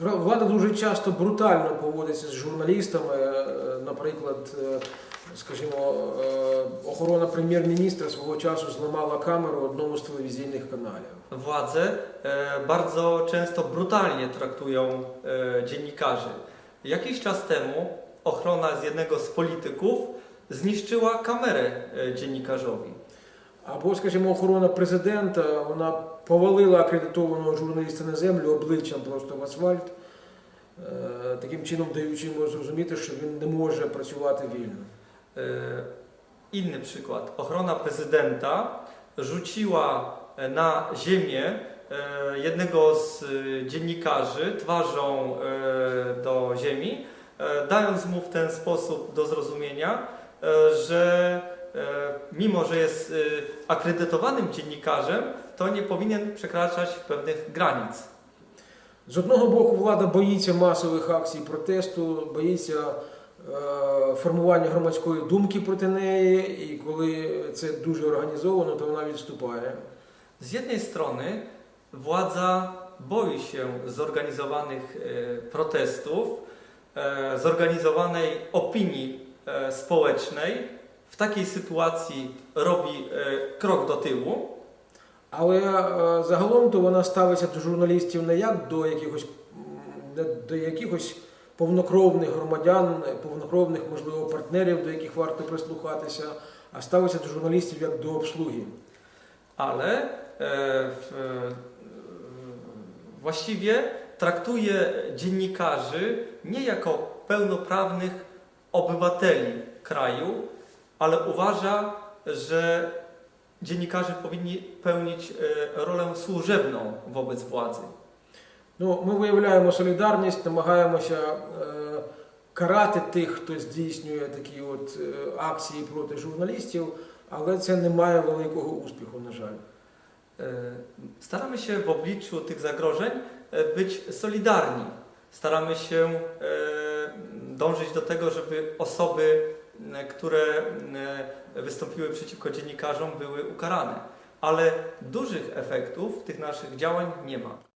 Вра- Влада дуже часто брутально поводиться з журналістами. Е, Наприклад, е, скажімо, е, охорона прем'єр-міністра свого часу зламала камеру одному з телевізійних каналів. Władze e, bardzo często brutalnie traktują e, dziennikarzy. Jakiś czas temu ochrona z jednego z polityków zniszczyła kamerę e, dziennikarzowi. Або, скажімо, охорона президента вона повалила акредитованого журналіста на землю обличчям просто в асфальт, е, таким чином даючи йому зрозуміти, що він не може працювати вільно. E, Inny przykład. Ochrona prezydenta rzuciła e, na ziemię e, jednego z e, dziennikarzy twarzą e, do ziemi, e, dając mu w ten sposób do zrozumienia, e, że e, mimo, że jest e, akredytowanym dziennikarzem, to nie powinien przekraczać pewnych granic. З одного боку, влада боїться масових акцій протесту, боїться е, формування громадської думки проти неї, і коли це дуже організовано, то вона відступає. Z jednej strony władza boi się zorganizowanych e, protestów, e, zorganizowanej opinii e, społecznej. W takiej sytuacji robi e, krok do tyłu, Але загалом то вона ставиться до журналістів не як до якихось, до якихось повнокровних громадян, повнокровних, можливо, партнерів, до яких варто прислухатися, а ставиться до журналістів як до обслуги. ale w, e, właściwie traktuje dziennikarzy nie jako pełnoprawnych obywateli kraju, ale uważa, że dziennikarze powinni pełnić e, rolę służebną wobec władzy. Ну, ми виявляємо солідарність, намагаємося е, карати тих, хто здійснює такі от е, акції проти журналістів, але це не має великого успіху, на жаль. E, Staramy się w obliczu tych zagrożeń e, być solidarni. Staramy się e, dążyć do tego, żeby osoby, e, które e, wystąpiły przeciwko dziennikarzom, były ukarane. Ale dużych efektów tych naszych działań nie ma.